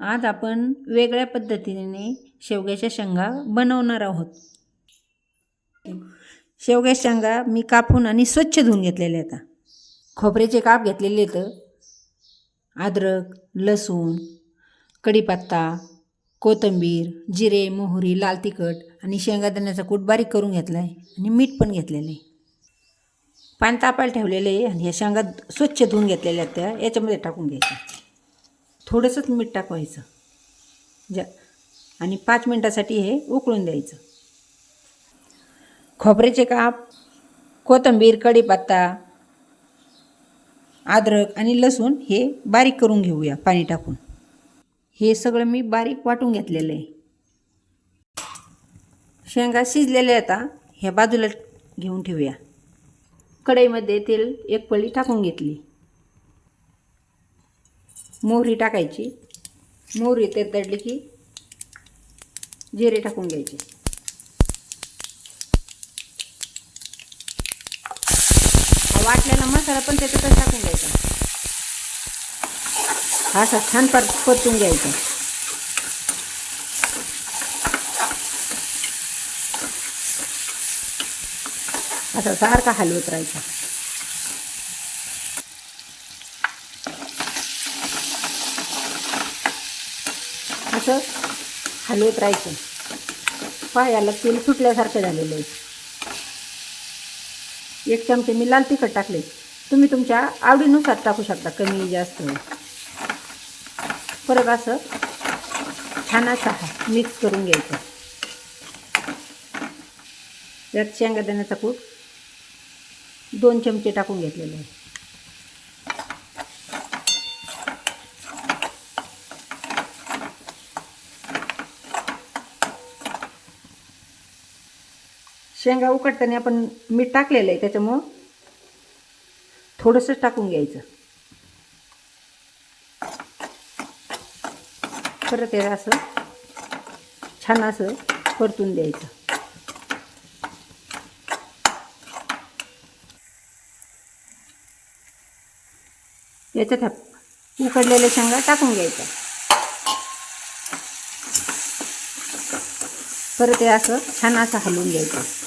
आज आपण वेगळ्या पद्धतीने शेवग्याच्या शेंगा बनवणार आहोत. शेवग्याच्या शेंगा मी कापून आणि स्वच्छ धुवून घेतलेल्या आहेत खोबऱ्याचे काप घेतलेले आहेत. अद्रक लसूण कढीपत्ता कोथिंबीर जिरे मोहरी लाल तिखट आणि शेंगादाण्याचा कूट बारीक करून घेतला आहे आणि मीठ पण घेतलेलं आहे. पाणी तापायला ठेवलेलं आहे आणि ह्या शेंगा स्वच्छ धुवून घेतलेल्या आहेत त्या. याच्यामध्ये टाकून घ्यायच्या. थोडंसंच मीठ टाकवायचं. ज्या आणि पाच मिनटासाठी हे उकळून द्यायचं. खोबऱ्याचे काप कोथिंबीर कढीपत्ता अद्रक आणि लसूण हे बारीक करून घेऊया पाणी टाकून. हे सगळं मी बारीक वाटून घेतलेलं आहे. शेंगा शिजलेल्या आता ह्या बाजूला घेऊन ठेवूया. कढईमध्ये तेल एक पळी टाकून घेतली. मोहरी टाकायची. मोहरी ते तडली की जिरे टाकून घ्यायचे. वाटलेला मसाला पण त्याच्यातच टाकून घ्यायचा. असा छान पर परतून घ्यायचा. असा सारखा हलवत राहायचा. असं हलवत राहायचं. पायाला तेल सुटल्यासारखं झालेलं आहे. एक चमचे मी लाल तिखट टाकले. तुम्ही तुमच्या आवडीनुसार टाकू शकता कमी जास्त. परत असं छान असा मिक्स करून घ्यायचं. त्यात शेंगादाण्याचा कूट दोन चमचे टाकून घेतलेले आहे. शेंगा उकडताना आपण मीठ टाकलेलं आहे त्याच्यामुळं थोडंसं टाकून घ्यायचं. परत हे असं छान असं परतून द्यायचं. याच्यात ह्या उकडलेल्या शेंगा टाकून घ्यायचा परत हे असं छान असं हलवून घ्यायचं.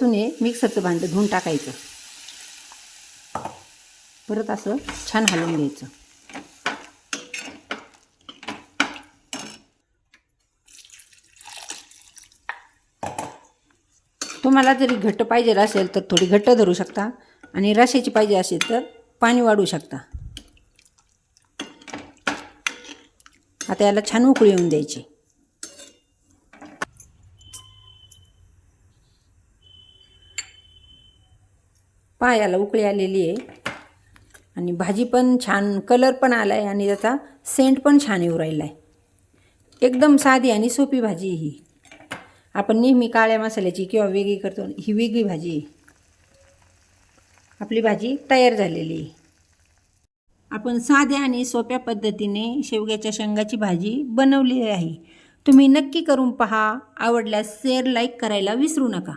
परतून हे मिक्सरचं भांडं धुवून टाकायचं. परत असं छान हलवून घ्यायचं. तुम्हाला जरी घट्ट पाहिजे असेल तर थोडी घट्ट धरू शकता आणि रशाची पाहिजे असेल तर पाणी वाढवू शकता. आता याला छान उकळी येऊन द्यायची. पहा याला उकळी आलेली आहे. आणि भाजी पण छान कलर पण आला आहे आणि त्याचा सेंट पण छान येऊ राहिला आहे एकदम साधी आणि सोपी भाजी ही. आपण नेहमी काळ्या मसाल्याची किंवा वेगळी करतो ही वेगळी भाजी आहे. आपली भाजी तयार झालेली आहे. आपण साध्या आणि सोप्या पद्धतीने शेवग्याच्या शेंगाची भाजी बनवली आहे. तुम्ही नक्की करून पहा. आवडल्यास शेअर लाईक करायला विसरू नका.